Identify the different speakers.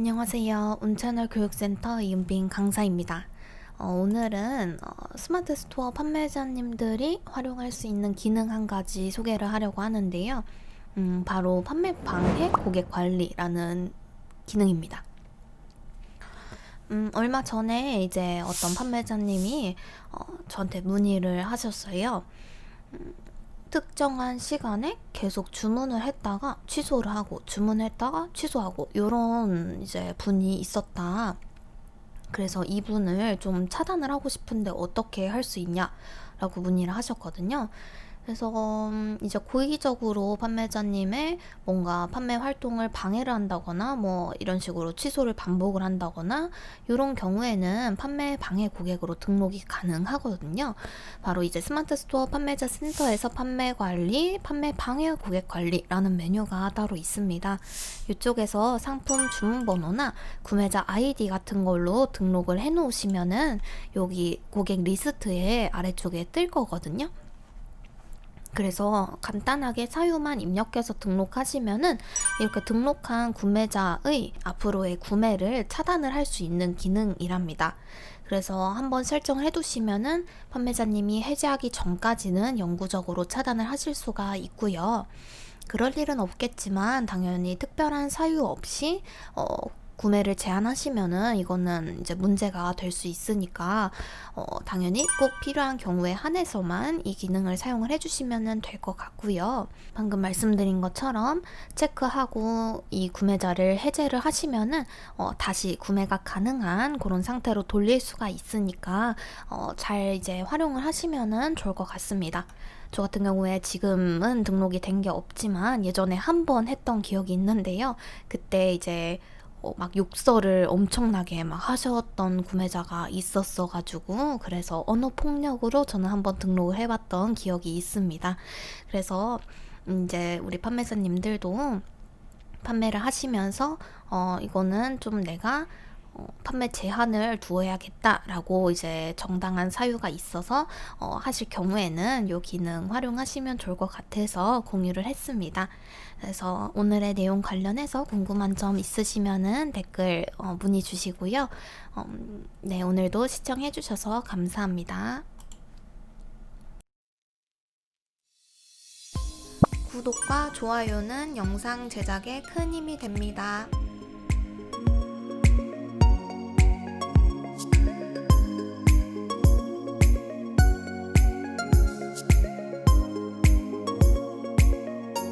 Speaker 1: 안녕하세요. 운채널 교육센터 이은빈 강사입니다. 어, 오늘은 어, 스마트 스토어 판매자님들이 활용할 수 있는 기능 한 가지 소개를 하려고 하는데요. 음, 바로 판매 방해 고객 관리라는 기능입니다. 음, 얼마 전에 이제 어떤 판매자님이 어, 저한테 문의를 하셨어요. 음, 특정한 시간에 계속 주문을 했다가 취소를 하고 주문했다가 취소하고 요런 이제 분이 있었다. 그래서 이분을 좀 차단을 하고 싶은데 어떻게 할 수 있냐라고 문의를 하셨거든요. 그래서 음, 이제 고의적으로 판매자님의 뭔가 판매 활동을 방해를 한다거나 뭐 이런 식으로 취소를 반복을 한다거나 이런 경우에는 판매 방해 고객으로 등록이 가능하거든요. 바로 이제 스마트 스토어 판매자 센터에서 판매 관리, 판매 방해 고객 관리라는 메뉴가 따로 있습니다. 이쪽에서 상품 주문 번호나 구매자 아이디 같은 걸로 등록을 해 놓으시면은 여기 고객 리스트에 아래쪽에 뜰 거거든요. 그래서 간단하게 사유만 입력해서 등록하시면은 이렇게 등록한 구매자의 앞으로의 구매를 차단을 할 수 있는 기능이랍니다. 그래서 한번 설정을 해두시면은 판매자님이 해지하기 전까지는 영구적으로 차단을 하실 수가 있고요. 그럴 일은 없겠지만 당연히 특별한 사유 없이 어, 구매를 제한하시면은 이거는 이제 문제가 될 수 있으니까 어, 당연히 꼭 필요한 경우에 한해서만 이 기능을 사용을 해주시면 될것 같고요. 방금 말씀드린 것처럼 체크하고 이 구매자를 해제를 하시면은 어, 다시 구매가 가능한 그런 상태로 돌릴 수가 있으니까 어, 잘 이제 활용을 하시면은 좋을 것 같습니다. 저 같은 경우에 지금은 등록이 된 게 없지만 예전에 한 번 했던 기억이 있는데요. 그때 이제 어, 막 욕설을 엄청나게 막 하셨던 구매자가 있었어가지고 그래서 언어 폭력으로 저는 한번 등록을 해봤던 기억이 있습니다. 그래서 이제 우리 판매사님들도 판매를 하시면서 어 이거는 좀 내가 어, 판매 제한을 두어야겠다라고 이제 정당한 사유가 있어서 어, 하실 경우에는 이 기능 활용하시면 좋을 것 같아서 공유를 했습니다. 그래서 오늘의 내용 관련해서 궁금한 점 있으시면은 댓글 어, 문의 주시고요. 어, 네, 오늘도 시청해주셔서 감사합니다. 구독과 좋아요는 영상 제작에 큰 힘이 됩니다.